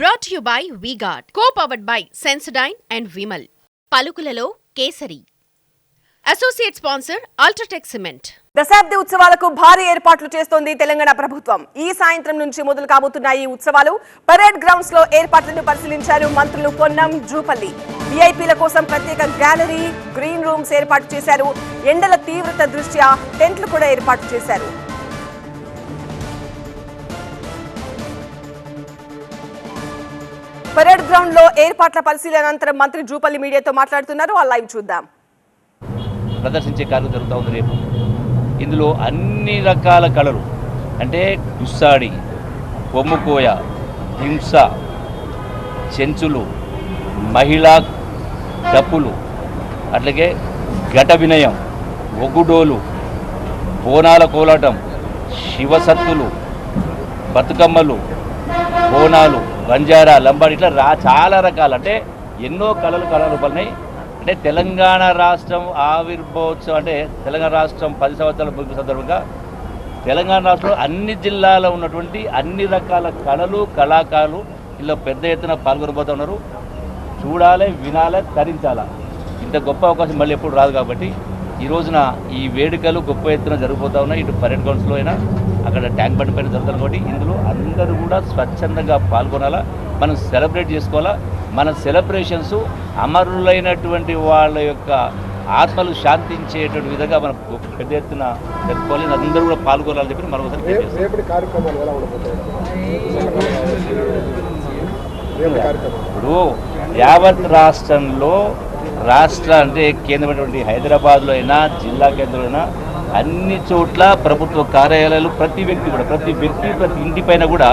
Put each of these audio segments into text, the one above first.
Brought you by V Guard co powered by Sensodyne and Vimal పలుకులలో kesari. Associate sponsor UltraTech cement దశాబ్ది ఉత్సవాలకు భారీ ఏర్పాట్లు చేస్తోంది తెలంగాణ ప్రభుత్వం. ఈ సాయంత్రం నుంచి మొదలు కాబోతున్న ఈ ఉత్సవాలు. పరేడ్ గ్రౌండ్స్లో ఏర్పాట్లను పరిశీలించారు మంత్రులు పొన్నం జూపల్లి. విఐపీల కోసం ప్రత్యేక గ్యాలరీ గ్రీన్ రూమ్స్ ఏర్పాటు చేశారు. ఎండల తీవ్రత దృష్ట్యా టెంట్లు కూడా ఏర్పాటు చేశారు. పరేడ్ గ్రౌండ్లో ఏర్పాట్ల పరిశీలన అనంతరం మంత్రి జూపల్లి మీడియాతో మాట్లాడుతున్నారు. ఆ లైవ్ చూద్దాం. ప్రదర్శించే కార్యం జరుగుతూ ఉంది రేపు. ఇందులో అన్ని రకాల కళలు అంటే గుస్సాడి కొమ్ముకోయ హింస చెంచులు మహిళా డప్పులు అట్లాగే ఘట వినయం ఒగ్గుడోలు బోనాల కోలాటం శివసత్తులు బతుకమ్మలు బోనాలు బంజారా లంబాడి ఇట్లా రా చాలా రకాలు. అంటే ఎన్నో కళలు కళారూపాలున్నాయి ఉన్నాయి అంటే తెలంగాణ రాష్ట్రం ఆవిర్భావోత్సవం అంటే తెలంగాణ రాష్ట్రం పది సంవత్సరాల ముగింపు సందర్భంగా తెలంగాణ రాష్ట్రంలో అన్ని జిల్లాలో ఉన్నటువంటి అన్ని రకాల కళలు కళాకారులు ఇలా పెద్ద ఎత్తున పాల్గొనబోతూ ఉన్నారు. చూడాలి వినాలి తరించాలా. ఇంత గొప్ప అవకాశం మళ్ళీ ఎప్పుడు రాదు కాబట్టి ఈ రోజున ఈ వేడుకలు గొప్ప ఎత్తున జరిగిపోతా ఉన్నాయి. ఇటు పర్యటన కౌన్సిల్ అయినా అక్కడ ట్యాంక్ బండ్ పైన జరుగుతుంది కాబట్టి ఇందులో అందరూ కూడా స్వచ్ఛందంగా పాల్గొనాలా. మనం సెలబ్రేట్ చేసుకోవాలా. మన సెలబ్రేషన్స్ అమరులైనటువంటి వాళ్ళ యొక్క ఆత్మలు శాంతించేటువంటి విధంగా మనం పెద్ద ఎత్తున జరుపుకోవాలి. అందరూ కూడా పాల్గొనాలని చెప్పి కార్యక్రమాలు. ఇప్పుడు యావత్ రాష్ట్రంలో రాష్ట్ర అంటే కేంద్రమైనటువంటి హైదరాబాద్లో అయినా జిల్లా కేంద్రంలో అయినా అన్ని చోట్ల ప్రభుత్వ కార్యాలయాలు ప్రతి వ్యక్తి కూడా ప్రతి వ్యక్తి ప్రతి ఇంటి పైన కూడా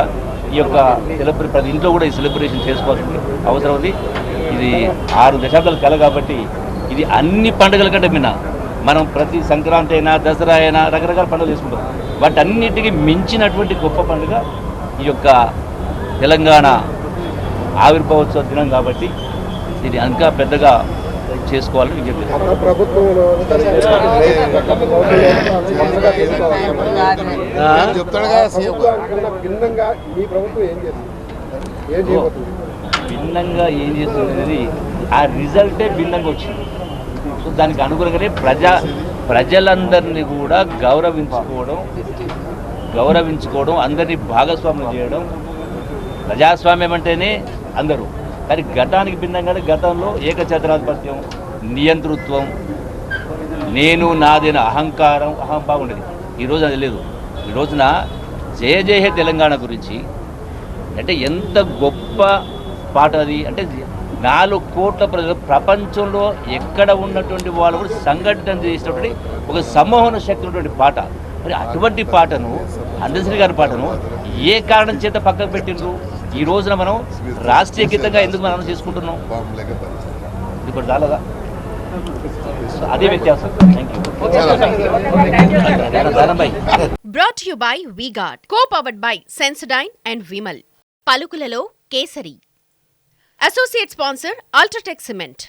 ఈ యొక్క సెలబ్రే ప్రతి ఇంట్లో కూడా ఈ సెలబ్రేషన్ చేసుకోవాల్సిన అవసరం ఉంది. ఇది ఆరు దశాబ్దాల కల కాబట్టి ఇది అన్ని పండుగల కంటే మిన్న. మనం ప్రతి సంక్రాంతి అయినా దసరా అయినా రకరకాల పండుగలు చేసుకుంటాం. వాటన్నిటికీ మించినటువంటి గొప్ప పండుగ ఈ యొక్క తెలంగాణ ఆవిర్భావోత్సవ దినం కాబట్టి ఇది ఇంకా పెద్దగా చేసుకోవాలని విజ్ఞప్తి భిన్నంగా ఏం చేస్తుంది అనేది ఆ రిజల్టే భిన్నంగా వచ్చింది. సో దానికి అనుగుణంగానే ప్రజా ప్రజలందరినీ కూడా గౌరవించుకోవడం గౌరవించుకోవడం అందరినీ భాగస్వామ్యం చేయడం ప్రజాస్వామ్యం అంటేనే అందరూ. కానీ గతానికి భిన్నంగానే గతంలో ఏకఛత్రాధిపత్యం నియంతృత్వం నేను నాదైన అహంకారం అహంభావం ఉండేది. ఈరోజు అది లేదు. ఈ రోజున జయ జయ తెలంగాణ గురించి అంటే ఎంత గొప్ప పాట అది అంటే నాలుగు కోట్ల ప్రజలు ప్రపంచంలో ఎక్కడ ఉన్నటువంటి వాళ్ళు కూడా సంఘటన చేసినటువంటి ఒక సమ్మోహన శక్తి ఉన్నటువంటి పాట. మరి అటువంటి పాటను అందశ్రీ గారి పాటను ఏ కారణం చేత పక్కకు పెట్టిండ్రు? ఈ రోజున మనం రాష్ట్రీయ గీతంగా ఎందుకు మనం చేసుకుంటున్నాం? ఇది కూడా చాలదా సో అదే వ్యత్యాసం. Brought you by V Guard co powered by Sensodyne and Vimal పలుకులలో kesari. Associate sponsor UltraTech cement